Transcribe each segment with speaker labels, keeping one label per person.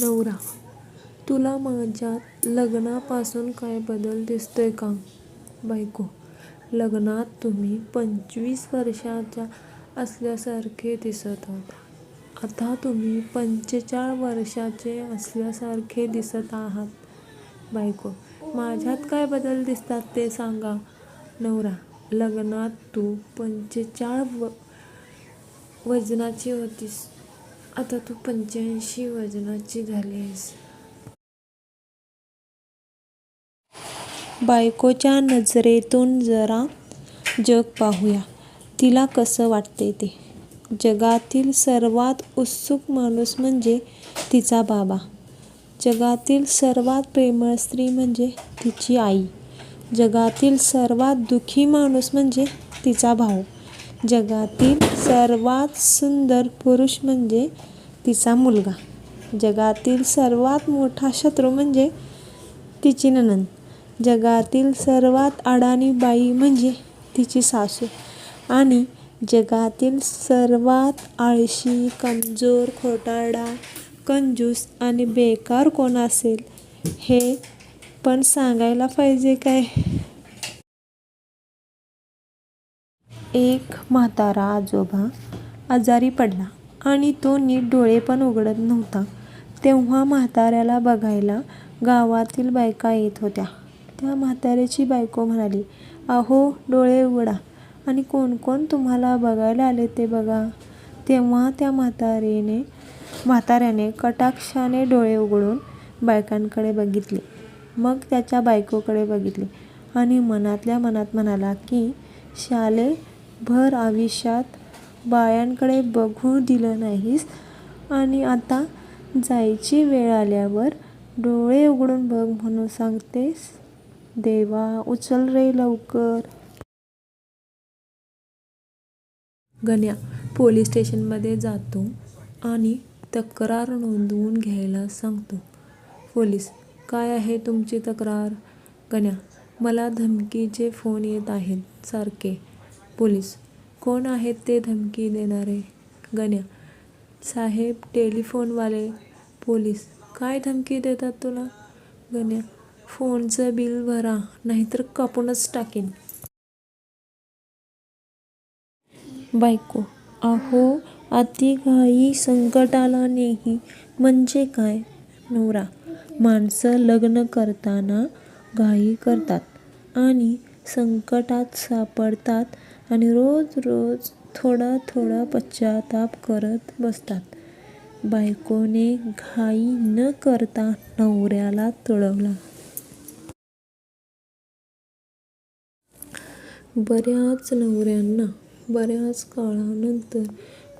Speaker 1: नवरा तुला माझ्यात लग्नापासून काय बदल दिसतोय का? बायको लग्नात तुम्ही पंचवीस वर्षाच्या असल्यासारखे दिसत होता. आता तुम्ही पंचेचाळ वर्षाचे असल्यासारखे दिसत आहात. बायको माझ्यात काय बदल दिसतात ते सांगा. नवरा लग्नात तू पंचेचाळ व वजनाची होतीस. आता तू पंच्याऐंशी वजनाची झालीस बायकोच्या नजरेतून जरा जग पाहूया. तिला कसं वाटते ते. जगातील सर्वात उत्सुक माणूस म्हणजे तिचा बाबा. जगातील सर्वात प्रेमळ स्त्री म्हणजे तिची आई. जगातील सर्वात दुःखी माणूस म्हणजे तिचा भाऊ. जगातील सर्वात सुंदर पुरुष म्हणजे तिचा मुलगा. जगातील सर्वात मोठा शत्रू म्हणजे तिची ननंद जगातील सर्वात अडाणी बाई म्हणजे तिची सासू आणि जगातील सर्वात आळशी, कमजोर, खोटारडा, कंजूस आणि बेकार कोण असेल हे पण सांगायला पाहिजे काय? एक म्हातारा आजोबा आजारी पडला आणि तो नीट डोळे पण उघडत नव्हता. तेव्हा म्हाताऱ्याला बघायला गावातील बायका येत होत्या. त्या म्हाताऱ्याची बायको म्हणाली, अहो डोळे उघडा आणि कोण कोण तुम्हाला बघायला आले ते बघा. तेव्हा त्या म्हातारेने म्हाताऱ्याने कटाक्षाने डोळे उघडून बायकांकडे बघितले. मग त्याच्या बायकोकडे बघितले आणि मनातल्या मनात म्हणाला की शाले भर आयुष्यात बायांकडे बघू दिलं नाहीस आणि आता जायची वेळ आल्यावर डोळे उघडून बघ म्हणून सांगतेस. देवा उचल रे लवकर. गण्या पोलीस स्टेशनमध्ये जातो आणि तक्रार नोंदवून घ्यायला सांगतो. पोलीस काय आहे तुमची तक्रार? गण्या मला धमकीचे फोन येत आहेत सारखे. पोलीस कोण आहेत ते धमकी देणारे? गण्या साहेब टेलिफोनवाले. पोलीस काय धमकी देतात तुला? गण्या फोनचं बिल भरा नाहीतर कापूनच टाकेन बायको अहो अति घाई संकटाला नेही म्हणजे काय? नवरा माणसं लग्न करताना घाई करतात आणि संकटात सापडतात आणि रोज रोज थोडा थोडा पश्चाताप करत बसतात. बायकोने घाई न करता नवऱ्याला तळवला बऱ्याच नवऱ्यांना बऱ्याच काळानंतर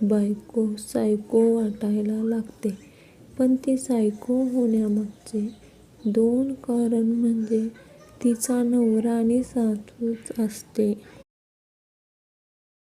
Speaker 1: बायको सायको वाटायला लागते. पण ती सायको होण्यामागचे दोन कारण म्हणजे तिचा नवरा आणि सासूच असते.